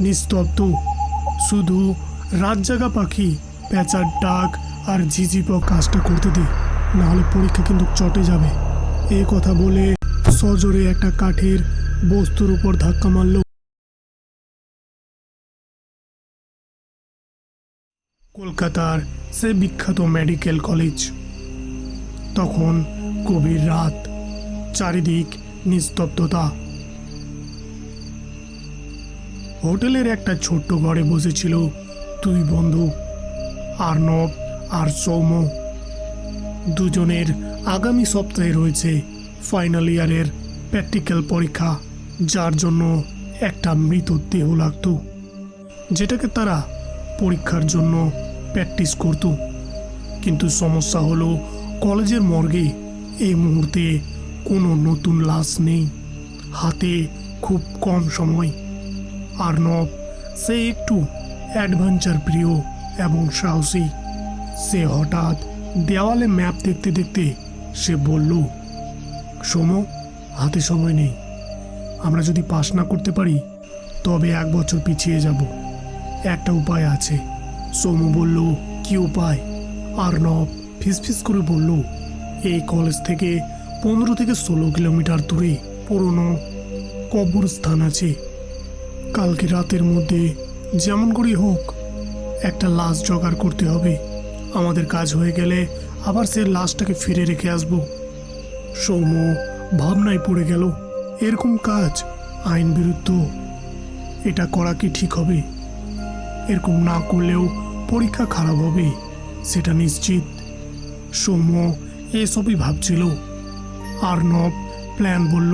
নিস্তব্ধ। শুধু রাত জাগা পাখি, পেঁচার ডাক আর ঝিঝিপ কাজটা করতে দে, নাহলে পরীক্ষা কিন্তু চটে যাবে। এই কথা বলে সজোরে একটা কাঠের বস্তুর উপর ধাক্কা মারল। কলকাতার সে বিখ্যাত মেডিকেল কলেজ। তখন গভীর রাত, চারিদিক নিস্তব্ধতা। হোটেলের একটা ছোট্ট ঘরে বসেছিল দুই বন্ধু, আর্নব আর সৌম দুজনের আগামী সপ্তাহে রয়েছে ফাইনাল ইয়ারের প্র্যাকটিক্যাল পরীক্ষা, যার জন্য একটা মৃতদেহ লাগতো, যেটাকে তারা পরীক্ষার জন্য প্র্যাকটিস করত। কিন্তু সমস্যা হলো, কলেজের মর্গে এই মুহূর্তে কোনো নতুন লাশ নেই। হাতে খুব কম সময়। আর্নব সে একটু অ্যাডভেঞ্চার প্রিয় এবং সাহসী। সে হঠাৎ দেওয়ালে ম্যাপ দেখতে দেখতে সে বলল সোম হাতে সময় নেই। আমরা যদি পাস না করতে পারি, তবে এক বছর পিছিয়ে যাব। একটা উপায় আছে। সোমু বলল, কি উপায়? আর্নব ফিসফিস করে বলল, এই কলেজ থেকে পনেরো থেকে ষোলো কিলোমিটার দূরে পুরনো কবরস্থান আছে। কালকে রাতের মধ্যে যেমন করেই হোক, একটা লাশ জোগাড় করতে হবে। আমাদের কাজ হয়ে গেলে আবার সে লাশটাকে ফিরে রেখে আসব। সৌম্য ভাবনায় পড়ে গেল, এরকম কাজ আইন বিরুদ্ধ, এটা করা কি ঠিক হবে? এরকম না করলেও পরীক্ষা খারাপ হবে, সেটা নিশ্চিত। সৌম্য এসবই ভাবছিল। আর্নব প্ল্যান বলল,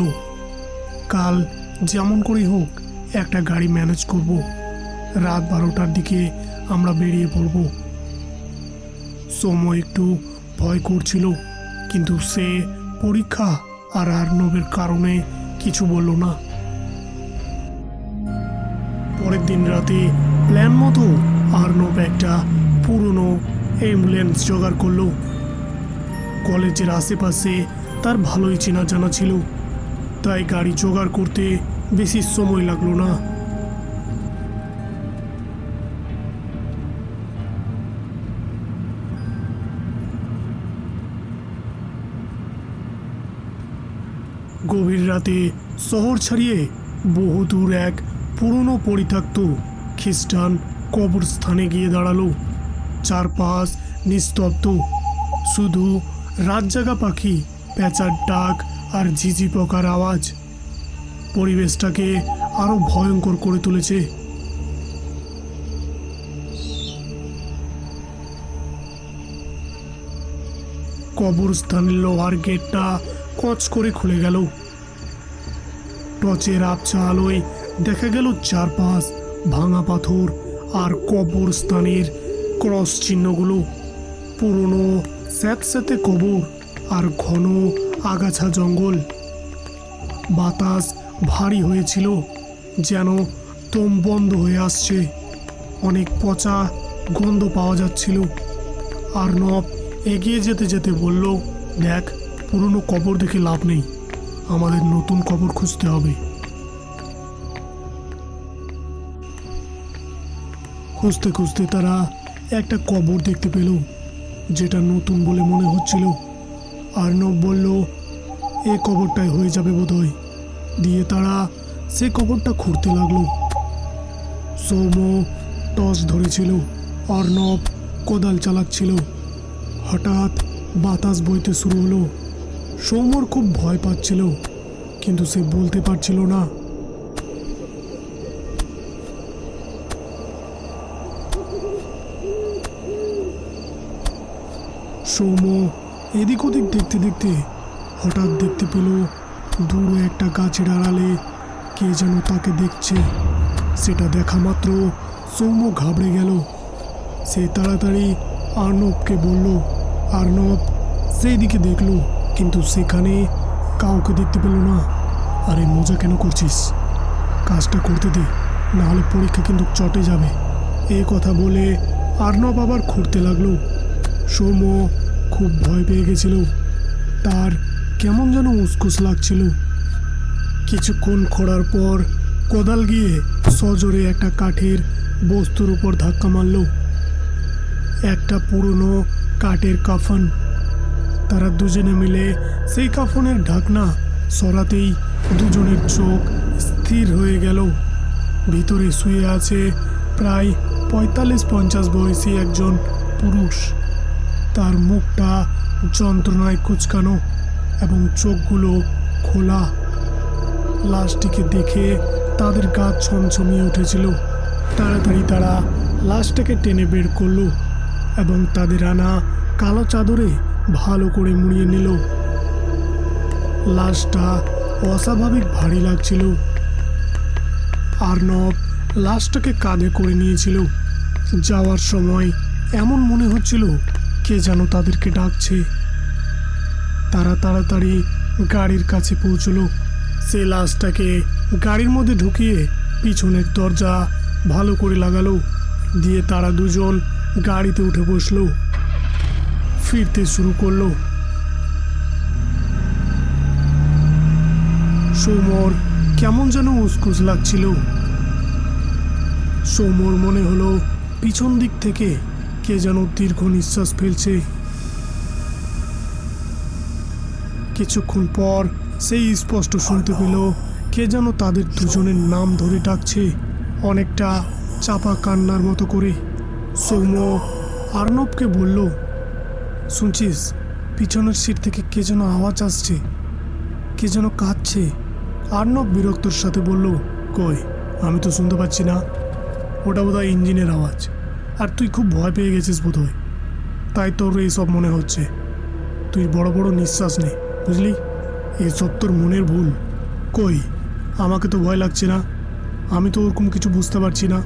কাল যেমন করে হোক একটা গাড়ি ম্যানেজ করব। রাত বারোটার দিকে আমরা বেরিয়ে পড়ব। সৌম্য একটু ভয় করছিল, কিন্তু সে পরীক্ষা আর আর্নবের কারণে কিছু বলল না। পরের দিন রাতে প্ল্যান মতো আর্নব একটা পুরনো অ্যাম্বুলেন্স জোগাড় করল। কলেজের আশেপাশে তার ভালোই চেনা জানা ছিল, তাই গাড়ি জোগাড় করতে বেশি সময় লাগল না। গভীর রাতে শহর ছাড়িয়ে বহুদূর এক পুরনো পরিত্যক্ত খ্রিস্টান কবরস্থানে গিয়ে দাঁড়াল। চারপাশ নিস্তব্ধ। শুধু রাত জাগা পাখি পেঁচার ডাক আর ঝিঝি পোকার আওয়াজ। পরিবেশটাকে আরও ভয়ঙ্কর করে তুলেছে। কবরস্থানের লোহার গেটটা কচ করে খুলে গেল। টর্চের আবছা আলোয় দেখা গেল চারপাশ ভাঙা পাথর আর কবরস্থানের ক্রস চিহ্নগুলো। পুরনো স্যাঁতস্যাঁতে কবর আর ঘন আগাছা জঙ্গল। বাতাস ভারী হয়েছিল, যেন তোম বন্ধ হয়ে আসছে। অনেক পচা গন্ধ পাওয়া যাচ্ছিল। আর নব এগিয়ে যেতে যেতে বলল, দেখ, পুরনো কবর দেখে লাভ নেই। আমাদের নতুন কবর খুঁজতে হবে। খুঁজতে খুঁজতে তারা একটা কবর দেখতে পেল, যেটা নতুন বলে মনে হচ্ছিল। আর নব বলল, এ কবরটাই হয়ে যাবে বোধহয়। দিয়ে তারা সে কবরটা খুঁড়তে লাগল। সৌম টস ধরেছিল, অর্ণব কোদাল চালাচ্ছিল। হঠাৎ বাতাস বইতে শুরু হলো। সৌমর খুব ভয় পাচ্ছিল, কিন্তু সে বলতে পারছিল না। সৌম এদিক ওদিক দেখতে দেখতে হঠাৎ দেখতে পেল দূরে একটা গাছের আড়ালে কে যেন তাকে দেখছে। সেটা দেখা মাত্র সৌম্য ঘাবড়ে গেল। সে তাড়াতাড়ি আর্নবকে বলল আর্নব সেই দিকে দেখল, কিন্তু সেখানে কাউকে দেখতে পেল না। আরে, মজা কেন করছিস? কাজটা করতে দে, নাহলে পরীক্ষা কিন্তু চটে যাবে। এই কথা বলে আর্নব আবার খুঁড়তে লাগল। সৌম্য খুব ভয় পেয়ে গেছিল। তার কেমন যেন উসকুস লাগছিল। কিছুক্ষণ খোঁড়ার পর কোদাল গিয়ে সজোরে একটা কাঠের বস্তুর উপর ধাক্কা মারল। একটা পুরনো কাঠের কাফন। তারা দুজনে মিলে সেই কাফনের ঢাকনা সরাতেই দুজনের চোখ স্থির হয়ে গেল। ভিতরে শুয়ে আছে প্রায় পঁয়তাল্লিশ পঞ্চাশ বয়সী একজন পুরুষ। তার মুখটা যন্ত্রণায় কুচকানো। এবং চোখগুলো খোলা। লাশটিকে দেখে তাদের গা ছমছমিয়ে উঠেছিল। তাড়াতাড়ি তারা লাশটাকে টেনে বের করল এবং তাদের আনা কালো চাদরে ভালো করে মুড়িয়ে নিল। লাশটা অস্বাভাবিক ভারী লাগছিল। আর্নব লাশটাকে কাঁধে করে নিয়েছিল। যাওয়ার সময় এমন মনে হচ্ছিল কে যেন তাদেরকে ডাকছে। তারা তাড়াতাড়ি গাড়ির কাছে পৌঁছলো। সে লাশটাকে গাড়ির মধ্যে ঢুকিয়ে পিছনের দরজা ভালো করে লাগালো। দিয়ে তারা দুজন গাড়িতে উঠে বসল। ফিরতে শুরু করল। সৌমর কেমন যেন উসকুস লাগছিল। সৌমর মনে হলো পিছন দিক থেকে কে যেন দীর্ঘ নিঃশ্বাস ফেলছে। কিছুক্ষণ পর সেই স্পষ্ট শুনতে পেল, কে যেন তাদের দুজনের নাম ধরে ডাকছে, অনেকটা চাপা কান্নার মতো করে। সৌম্য আর্নবকে বলল, শুনছিস, পিছনের সিট থেকে কে যেন আওয়াজ আসছে, কে যেন কাঁদছে। আর্নব বিরক্তর সাথে বলল, কই, আমি তো শুনতে পাচ্ছি না। ওটা বোধহয় ইঞ্জিনের আওয়াজ। আর তুই খুব ভয় পেয়ে গেছিস বোধহয়। তাই তোর এইসব মনে হচ্ছে। তুই বড় বড় নিঃশ্বাস নে। বুঝলি? এসব তোর মনের ভুল। কই? আমাকে তো ভয় লাগছে না। আমি তো ওরকম কিছু বুঝতে পারছি না।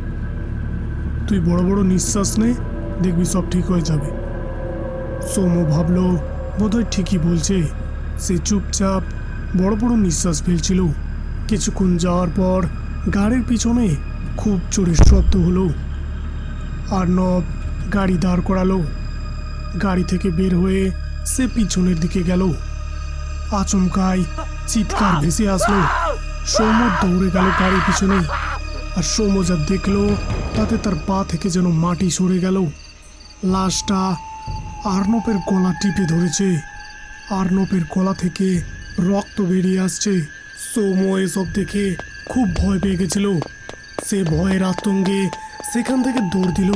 তুই বড় বড় নিঃশ্বাস নে, দেখবি সব ঠিক হয়ে যাবে। সৌম্য ভাবলো, বোধহয় ঠিকই বলছে। সে চুপচাপ বড় বড় নিঃশ্বাস ফেলছিল। কিছুক্ষণ যাওয়ার পর গাড়ির পিছনে খুব জোরে শব্দ হলো। আর্নব গাড়ি দাঁড় করালো। গাড়ি থেকে বের হয়ে সে পিছনের দিকে গেল। আচমকায় চিৎকার ভেসে আসলো। সৌম্য দৌড়ে গেল গাড়ির পিছনে। আর সৌম্য যা দেখল, তাতে তার পা থেকে যেন মাটি সরে গেল। লাশটা আর্নবের গলা টিপে ধরেছে। আর্নবের গলা থেকে রক্ত বেরিয়ে আসছে। সৌম্য এসব দেখে খুব ভয় পেয়ে গেছিল। সে ভয়ের আতঙ্কে সেখান থেকে দৌড় দিল।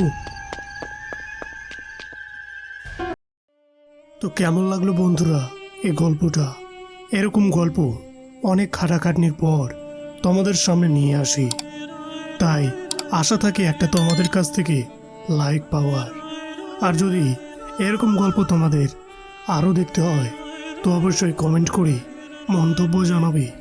তো কেমন লাগল বন্ধুরা এই গল্পটা? এরকম গল্প অনেক খাটাখাটনির পর তোমাদের সামনে নিয়ে আসি। তাই আশা থাকে একটা তোমাদের কাছ থেকে লাইক পাওয়ার। আর যদি এরকম গল্প তোমাদের আরও দেখতে হয়, তো অবশ্যই কমেন্ট করে মন্তব্য জানাবে।